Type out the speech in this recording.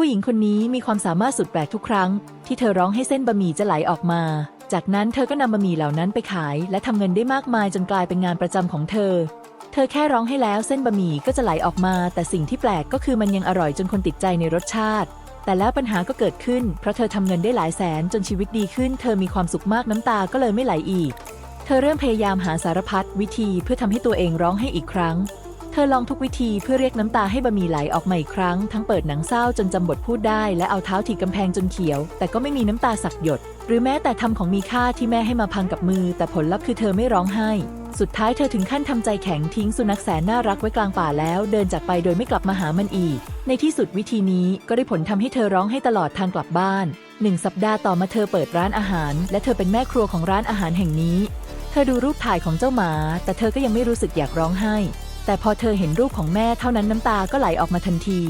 ผู้หญิงคนนี้มีความสามารถสุดแปลกทุกครั้ง ที่เธอร้องให้เส้นบะหมี่จะไหลออกมา จากนั้นเธอก็นำบะหมี่เหล่านั้นไปขาย และทำเงินได้มากมายจนกลายเป็นงานประจำของเธอ เธอแค่ร้องให้แล้วเส้นบะหมี่ก็จะไหลออกมา แต่สิ่งที่แปลกก็คือมันยังอร่อยจนคนติดใจในรสชาติ แต่แล้วปัญหาก็เกิดขึ้น เพราะเธอทำเงินได้หลายแสนจนชีวิตดีขึ้น เธอมีความสุขมากน้ำตาก็เลยไม่ไหลอีก เธอเริ่มพยายามหาสารพัดวิธีเพื่อทำให้ตัวเองร้องให้อีกครั้ง ธอลองทุกวิธีเพื่อเรียกน้ำตาให้บะหมี่ไหลออกมาอีกครั้ง ทั้งเปิดหนังเศร้าจนจำบทพูดได้ และเอาเท้าถีบกำแพงจนเขียว แต่ก็ไม่มีน้ำตาสักหยด หรือแม้แต่ทำของมีค่าที่แม่ให้มาพังกับมือ แต่ผลลัพธ์คือเธอไม่ร้องไห้ สุดท้ายเธอถึงขั้นทำใจแข็งทิ้งสุนัขแสนน่ารักไว้กลางป่าแล้ว เดินจากไปโดยไม่กลับมาหามันอีก ในที่สุดวิธีนี้ก็ได้ผลทำให้เธอร้องให้ตลอดทางกลับบ้านหนึ่งสัปดาห์ต่อมาเธอเปิดร้านอาหาร และเธอเป็นแม่ครัวของร้านอาหารแห่งนี้ เธอดูรูปถ่ายของเจ้าหมา แต่เธอก็ยังไม่รู้สึกอยากร้องไห้ แต่พอเธอเห็นรูปของแม่เท่านั้นน้ำตาก็ไหลออกมาทันที